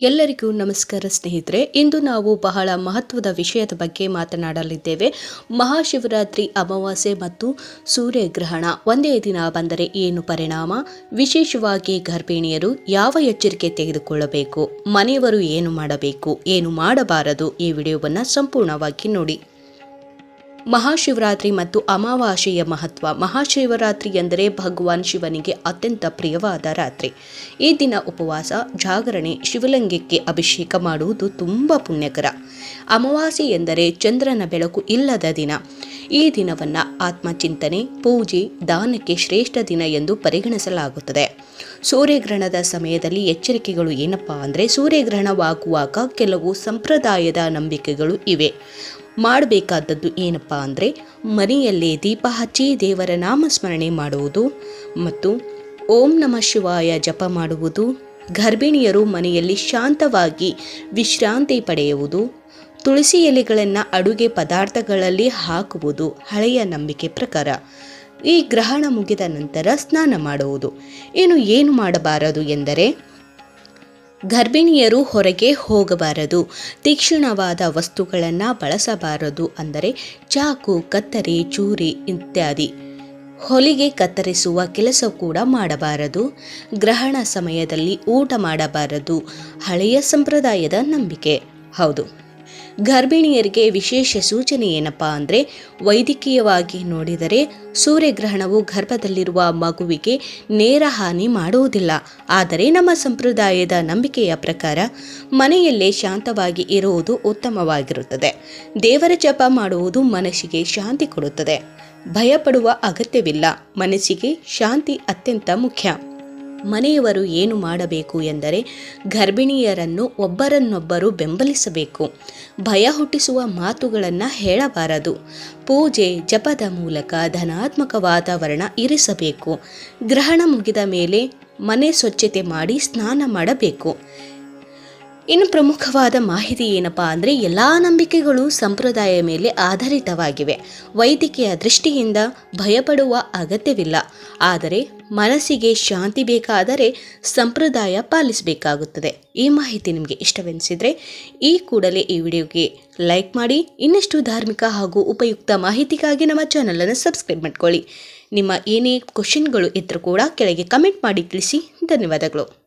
ಎಲ್ಲರಿಗೂ ನಮಸ್ಕಾರ ಸ್ನೇಹಿತರೆ, ಇಂದು ನಾವು ಬಹಳ ಮಹತ್ವದ ವಿಷಯದ ಬಗ್ಗೆ ಮಾತನಾಡಲಿದ್ದೇವೆ. ಮಹಾಶಿವರಾತ್ರಿ ಅಮಾವಾಸ್ಯೆ ಮತ್ತು ಸೂರ್ಯಗ್ರಹಣ ಒಂದೇ ದಿನ ಬಂದರೆ ಏನು ಪರಿಣಾಮ? ವಿಶೇಷವಾಗಿ ಗರ್ಭಿಣಿಯರು ಯಾವ ಎಚ್ಚರಿಕೆ ತೆಗೆದುಕೊಳ್ಳಬೇಕು? ಮನೆಯವರು ಏನು ಮಾಡಬೇಕು? ಏನು ಮಾಡಬಾರದು? ಈ ವಿಡಿಯೋವನ್ನು ಸಂಪೂರ್ಣವಾಗಿ ನೋಡಿ. ಮಹಾಶಿವರಾತ್ರಿ ಮತ್ತು ಅಮಾವಾಸ್ಯೆಯ ಮಹತ್ವ. ಮಹಾಶಿವರಾತ್ರಿ ಎಂದರೆ ಭಗವಾನ್ ಶಿವನಿಗೆ ಅತ್ಯಂತ ಪ್ರಿಯವಾದ ರಾತ್ರಿ. ಈ ದಿನ ಉಪವಾಸ, ಜಾಗರಣೆ, ಶಿವಲಿಂಗಕ್ಕೆ ಅಭಿಷೇಕ ಮಾಡುವುದು ತುಂಬ ಪುಣ್ಯಕರ. ಅಮಾವಾಸ್ಯೆ ಎಂದರೆ ಚಂದ್ರನ ಬೆಳಕು ಇಲ್ಲದ ದಿನ. ಈ ದಿನವನ್ನು ಆತ್ಮಚಿಂತನೆ, ಪೂಜೆ, ದಾನಕ್ಕೆ ಶ್ರೇಷ್ಠ ದಿನ ಎಂದು ಪರಿಗಣಿಸಲಾಗುತ್ತದೆ. ಸೂರ್ಯಗ್ರಹಣದ ಸಮಯದಲ್ಲಿ ಎಚ್ಚರಿಕೆಗಳು ಏನಪ್ಪಾ ಅಂದರೆ ಸೂರ್ಯಗ್ರಹಣವಾಗುವಾಗ ಕೆಲವು ಸಂಪ್ರದಾಯದ ನಂಬಿಕೆಗಳು ಇವೆ. ಮಾಡಬೇಕಾದದ್ದು ಏನಪ್ಪ ಅಂದರೆ ಮನೆಯಲ್ಲೇ ದೀಪ ಹಚ್ಚಿ ದೇವರ ನಾಮಸ್ಮರಣೆ ಮಾಡುವುದು ಮತ್ತು ಓಂ ನಮ ಶಿವಾಯ ಜಪ ಮಾಡುವುದು, ಗರ್ಭಿಣಿಯರು ಮನೆಯಲ್ಲಿ ಶಾಂತವಾಗಿ ವಿಶ್ರಾಂತಿ ಪಡೆಯುವುದು, ತುಳಸಿ ಎಲೆಗಳನ್ನು ಅಡುಗೆ ಪದಾರ್ಥಗಳಲ್ಲಿ ಹಾಕುವುದು ಹಳೆಯ ನಂಬಿಕೆ ಪ್ರಕಾರ. ಈ ಗ್ರಹಣ ಮುಗಿದ ನಂತರ ಸ್ನಾನ ಮಾಡುವುದು. ಇನ್ನು ಏನು ಮಾಡಬಾರದು ಎಂದರೆ ಗರ್ಭಿಣಿಯರು ಹೊರಗೆ ಹೋಗಬಾರದು. ತೀಕ್ಷ್ಣವಾದ ವಸ್ತುಗಳನ್ನು ಬಳಸಬಾರದು ಅಂದರೆ ಚಾಕು, ಕತ್ತರಿ, ಚೂರಿ ಇತ್ಯಾದಿ. ಹೊಲಿಗೆ ಕತ್ತರಿಸುವ ಕೆಲಸ ಕೂಡ ಮಾಡಬಾರದು. ಗ್ರಹಣ ಸಮಯದಲ್ಲಿ ಊಟ ಮಾಡಬಾರದು. ಹಳೆಯ ಸಂಪ್ರದಾಯದ ನಂಬಿಕೆ. ಹೌದು. ಗರ್ಭಿಣಿಯರಿಗೆ ವಿಶೇಷ ಸೂಚನೆ ಏನಪ್ಪ ಅಂದರೆ ವೈದ್ಯಕೀಯವಾಗಿ ನೋಡಿದರೆ ಸೂರ್ಯಗ್ರಹಣವು ಗರ್ಭದಲ್ಲಿರುವ ಮಗುವಿಗೆ ನೇರ ಹಾನಿ ಮಾಡುವುದಿಲ್ಲ. ಆದರೆ ನಮ್ಮ ಸಂಪ್ರದಾಯದ ನಂಬಿಕೆಯ ಪ್ರಕಾರ ಮನೆಯಲ್ಲೇ ಶಾಂತವಾಗಿ ಇರುವುದು ಉತ್ತಮವಾಗಿರುತ್ತದೆ. ದೇವರ ಜಪ ಮಾಡುವುದು ಮನಸ್ಸಿಗೆ ಶಾಂತಿ ಕೊಡುತ್ತದೆ. ಭಯಪಡುವ ಅಗತ್ಯವಿಲ್ಲ. ಮನಸ್ಸಿಗೆ ಶಾಂತಿ ಅತ್ಯಂತ ಮುಖ್ಯ. ಮನೆಯವರು ಏನು ಮಾಡಬೇಕು ಎಂದರೆ ಗರ್ಭಿಣಿಯರನ್ನು ಒಬ್ಬರನ್ನೊಬ್ಬರು ಬೆಂಬಲಿಸಬೇಕು. ಭಯ ಹುಟ್ಟಿಸುವ ಮಾತುಗಳನ್ನು ಹೇಳಬಾರದು. ಪೂಜೆ ಜಪದ ಮೂಲಕ ಧನಾತ್ಮಕ ವಾತಾವರಣ ಇರಿಸಬೇಕು. ಗ್ರಹಣ ಮುಗಿದ ಮೇಲೆ ಮನೆ ಸ್ವಚ್ಛತೆ ಮಾಡಿ ಸ್ನಾನ ಮಾಡಬೇಕು. ಇನ್ನು ಪ್ರಮುಖವಾದ ಮಾಹಿತಿ ಏನಪ್ಪಾ ಅಂದರೆ ಎಲ್ಲ ನಂಬಿಕೆಗಳು ಸಂಪ್ರದಾಯ ಮೇಲೆ ಆಧಾರಿತವಾಗಿವೆ. ವೈದ್ಯಕೀಯ ದೃಷ್ಟಿಯಿಂದ ಭಯಪಡುವ ಅಗತ್ಯವಿಲ್ಲ. ಆದರೆ ಮನಸ್ಸಿಗೆ ಶಾಂತಿ ಬೇಕಾದರೆ ಸಂಪ್ರದಾಯ ಪಾಲಿಸಬೇಕಾಗುತ್ತದೆ. ಈ ಮಾಹಿತಿ ನಿಮಗೆ ಇಷ್ಟವೆನಿಸಿದರೆ ಈ ಕೂಡಲೇ ಈ ವಿಡಿಯೋಗೆ ಲೈಕ್ ಮಾಡಿ, ಇನ್ನಷ್ಟು ಧಾರ್ಮಿಕ ಹಾಗೂ ಉಪಯುಕ್ತ ಮಾಹಿತಿಗಾಗಿ ನಮ್ಮ ಚಾನಲನ್ನು ಸಬ್ಸ್ಕ್ರೈಬ್ ಮಾಡ್ಕೊಳ್ಳಿ. ನಿಮ್ಮ ಏನೇ ಕ್ವಶನ್ಗಳು ಇದ್ದರೂ ಕೂಡ ಕೆಳಗೆ ಕಮೆಂಟ್ ಮಾಡಿ ತಿಳಿಸಿ. ಧನ್ಯವಾದಗಳು.